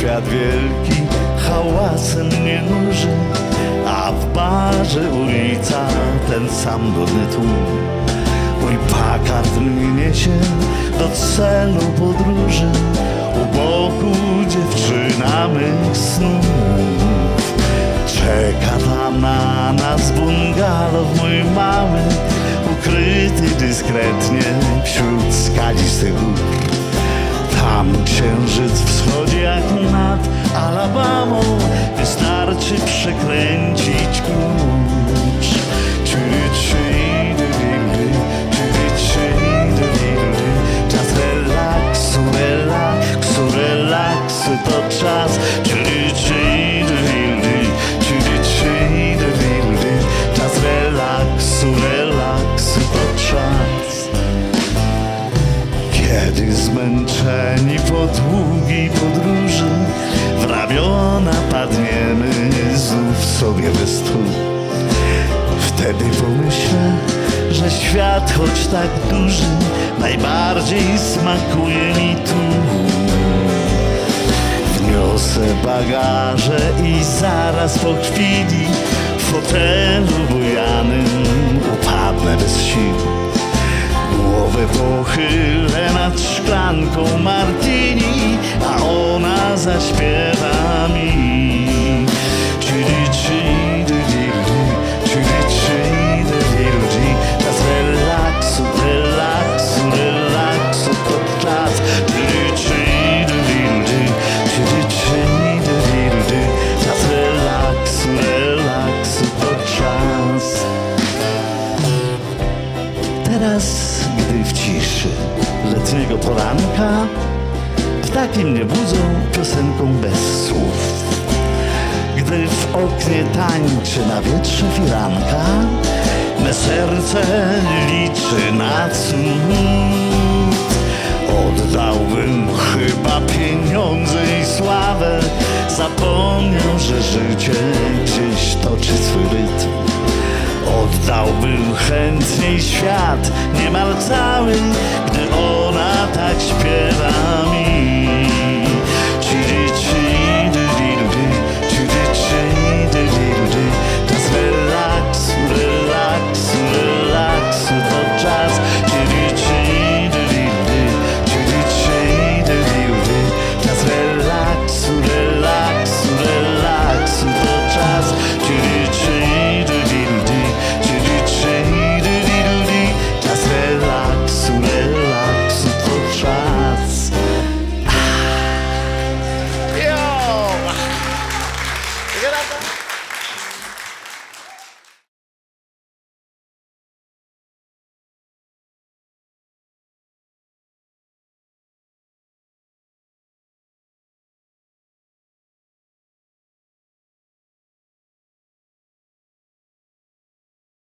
Świat wielki hałasem nie nuży, a w barze ulica ten sam nudny tłum. Mój pakard mnie się do celu podróży, u boku dziewczyna mych snów. Czeka tam na nas bungalow mój mały, ukryty dyskretnie wśród skalistych gór. Tam księżyc wystarczy przekręcić klucz. Czyli, czas relaksu, relaksu, relaksu to czas. Czyli, czas relaksu, relaksu to czas. Kiedy zmęczeni po długiej podróży W ramiona padniemy Wtedy pomyślę, że świat choć tak duży Najbardziej smakuje mi tu. Wniosę bagaże i zaraz po chwili W fotelu bujanym upadnę bez sił. Głowę pochylę nad szklanką martini, a ona zaśpiewa Teraz, gdy w ciszy letniego poranka. Ptaki mnie budzą piosenką bez słów. Gdy w oknie tańczy na wietrze firanka Me serce liczy na cud Oddałbym chyba pieniądze i sławę. Zapomniał, że życie gdzieś toczy swój Oddałbym chętniej świat, niemal cały, gdy ona tak